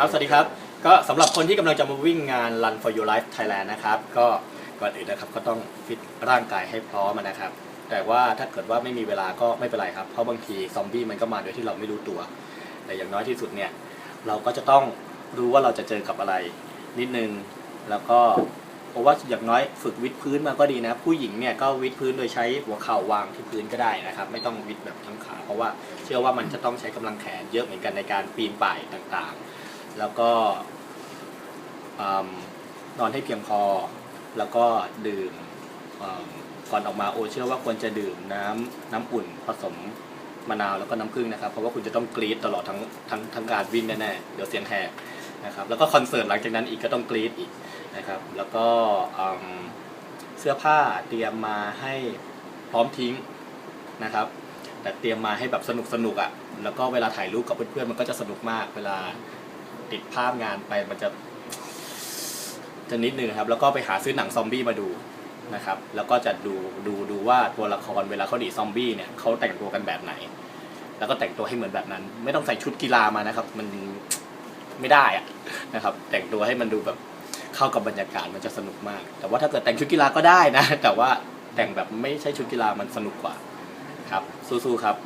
ครับ สวัสดีครับ ก็สำหรับคนที่กำลังจะมาวิ่งงาน Run for Your Life Thailand นะครับ ก็ก่อนอื่นนะครับก็ต้องฟิตร่างกายให้พร้อมนะครับ แต่ว่าถ้าเกิดว่าไม่มีเวลาก็ไม่เป็นไรครับ เพราะบางทีซอมบี้มันก็มาโดยที่เราไม่รู้ตัว แต่อย่างน้อยที่สุดเนี่ย เราก็จะต้องรู้ว่าเราจะเจอกับอะไร นิดนึง แล้วก็เพราะว่าอย่างน้อยฝึกวิดพื้นมาก็ดีนะ ผู้หญิงเนี่ยก็วิดพื้นโดยใช้หัวเข่าวางที่พื้นก็ได้นะครับ ไม่ต้องวิดแบบทั้งขา เพราะว่าเชื่อว่ามันจะต้องใช้กำลังแขนเยอะเหมือนกันในการปีนป่ายต่างๆ แล้วก็นอนให้เพียงพอ แล้วก็ดื่มก่อนออกมาโอเชื่อว่าควรจะดื่มน้ำน้ำอุ่นผสมมะนาวแล้วก็น้ำผึ้งนะครับ เพราะว่าคุณจะต้องกรีดตลอดทั้งทั้งทั้งการวิ่งแน่ๆ เดี๋ยวเสียงแหบนะครับ แล้วก็คอนเสิร์ตหลังจากนั้นอีกก็ต้องกรีดอีกนะครับ แล้วก็เสื้อผ้าเตรียมมาให้พร้อมทิ้งนะครับ แต่เตรียมมาให้แบบสนุกสนุกอะ่ะ แล้วก็เวลาถ่ายรูปกับเพื่อนๆมันก็จะสนุกมาก เวลา ติดภาพงานไปมันจะจะนิดนึงครับ แล้วก็ไปหาซื้อหนังซอมบี้มาดูนะครับ แล้วก็จะดูดูดูว่าตัวละครเวลาเขาดีซอมบี้เนี่ยเขาแต่งตัวกันแบบไหน แล้วก็แต่งตัวให้เหมือนแบบนั้น ไม่ต้องใส่ชุดกีฬามานะครับ มันไม่ได้อะนะครับ แต่งตัวให้มันดูแบบเข้ากับบรรยากาศมันจะสนุกมาก แต่ว่าถ้าเกิดแต่งชุดกีฬาก็ได้นะ แต่ว่าแต่งแบบไม่ใช่ชุดกีฬามันสนุกกว่าครับ สู้ๆครับ